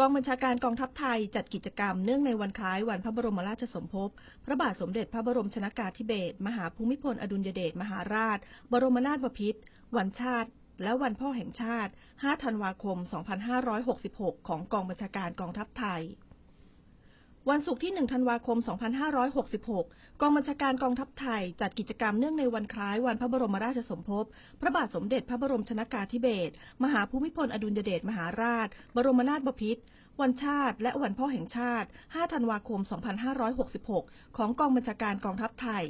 กองบัญชาการกองทัพไทยจัดกิจกรรมเนื่องในวันคล้ายวันพระบรมราชสมภพ พระบาทสมเด็จพระบรมชนากาธิเบศร มหาภูมิพลอดุลยเดชมหาราช บรมนาถบพิตร วันชาติ และวันพ่อแห่งชาติ 5 ธันวาคม 2566 ของกองบัญชาการกองทัพไทย วันศุกร์ที่ 1 ธันวาคม 2566 กองบัญชาการกองทัพไทย จัดกิจกรรมเนื่องในวันคล้ายวันพระบรมราชสมภพ พระบาทสมเด็จพระบรมชนากาธิเบศร มหาภูมิพลอดุลยเดชมหาราช บรมนาถบพิตร วันชาติ และวันพ่อแห่งชาติ 5 ธันวาคม 2566 ของกองบัญชาการกองทัพไทย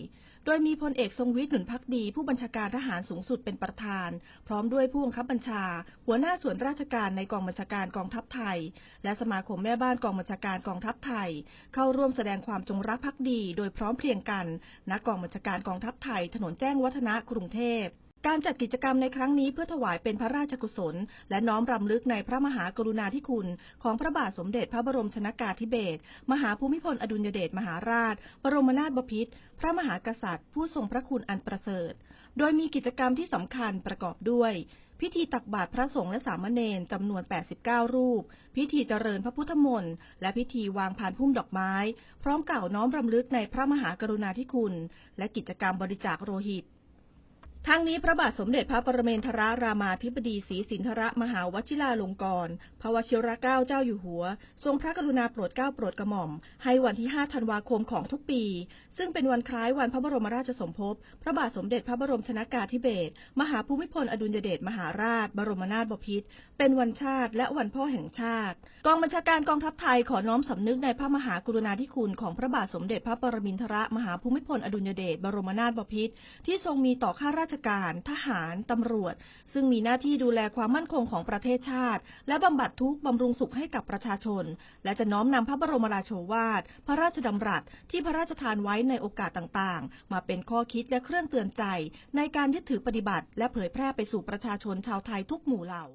โดยมีพลเอกทรงวิทย์หนุนพักดี ผู้บัญชาการทหารสูงสุดเป็นประธาน พร้อมด้วยผู้บังคับบัญชา หัวหน้าส่วนราชการในกองบัญชาการกองทัพไทย และสมาคมแม่บ้านกองบัญชาการกองทัพไทย เข้าร่วมแสดงความจงรักภักดี โดยพร้อมเพรียงกันณกองบัญชาการกองทัพไทย ถนนแจ้งวัฒนะกรุงเทพ การจัดกิจกรรมในครั้งนี้เพื่อถวายเป็นพระราชกุศล และน้อมรำลึกในพระมหากรุณาธิคุณ ของพระบาทสมเด็จพระบรมชนากาธิเบศรมหาภูมิพลอดุลยเดชมหาราช บรมนาถบพิตรพระมหากษัตริย์ ผู้ทรงพระคุณอันประเสริฐ โดยมีกิจกรรมที่สำคัญประกอบด้วย พิธีตักบาตรพระสงฆ์และสามเณรจำนวน 89 รูป พิธีเจริญพระพุทธมนต์และพิธีวางพานพุ่มดอกไม้ พร้อมกล่าวน้อมรำลึกในพระมหากรุณาธิคุณ และกิจกรรมบริจาคโลหิต ทั้งนี้พระบาทสมเด็จพระปรเมนทรรามาธิบดีศรีสินธรมหาวชิราลงกรณ์พระวชิรเกล้าเจ้าอยู่หัว ทรงพระกรุณาโปรดเกล้าโปรดกระหม่อม ให้วันที่ 5 ธันวาคมของทุกปี ซึ่งเป็นวันคล้ายวันพระบรมราชสมภพ พระบาทสมเด็จพระบรมชนากาธิเบศรมหาภูมิพลอดุลยเดชมหาราช บรมนาถบพิตรเป็นวันชาติและวันพ่อแห่งชาติ กองบัญชาการกองทัพไทยขอน้อมสำนึกในพระมหากรุณาธิคุณของพระบาทสมเด็จพระปรมินทรมหาภูมิพลอดุลยเดชบรมนาถบพิตรที่ทรงมีต่อข้าราชการ ทหาร ตำรวจ ซึ่งมีหน้าที่ดูแลความมั่นคงของประเทศชาติ และบำบัดทุกข์บำรุงสุขให้กับประชาชน และจะน้อมนำพระบรมราโชวาท พระราชดำรัสที่พระราชทานไว้ในโอกาสต่างๆ มาเป็นข้อคิดและเครื่องเตือนใจ ในการยึดถือปฏิบัติ และเผยแพร่ไปสู่ประชาชนชาวไทยทุกหมู่เหล่า